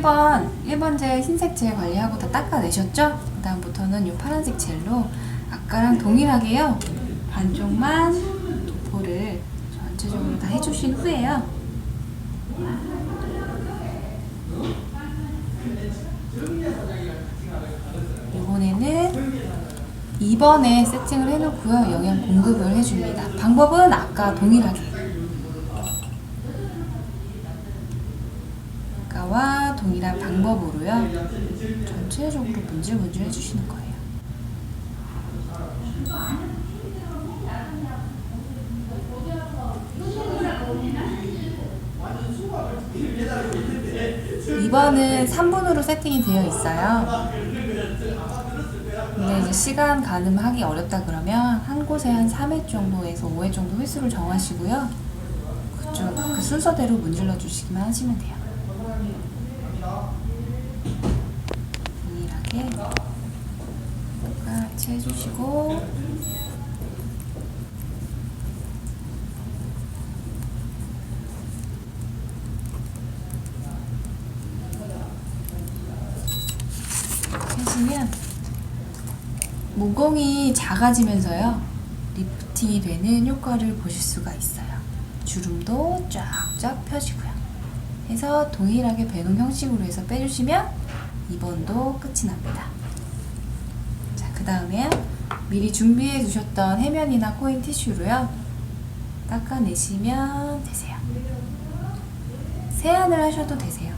1번 1번 젤 흰색 젤 관리하고 다 닦아내셨죠? 그 다음부터는 이 파란색 젤로 아까랑 동일하게요. 반쪽만 도포를 전체적으로 다 해주신 후에요. 이번에는 2번에 세팅을 해놓고요. 영양 공급을 해줍니다. 방법은 아까 동일하게 아까와 동일한 방법으로요 전체적으로 문질문질 해주시는 거예요 이번은 3분으로 세팅이 되어 있어요. 근데 이제 시간 가늠하기 어렵다 그러면 한 곳에 한 3회 정도에서 5회 정도 횟수를 정하시고요. 그쪽 그 순서대로 문질러 주시기만 하시면 돼요. 동일하게 똑같이 해주시고 해주면 모공이 작아지면서요 리프팅이 되는 효과를 보실 수가 있어요 주름도 쫙쫙 펴지고요 해서 동일하게 배농 형식으로 해서 빼주시면 2번도 끝이 납니다. 자 그 다음에 미리 준비해 두셨던 해면이나 코인 티슈로요. 닦아내시면 되세요. 세안을 하셔도 되세요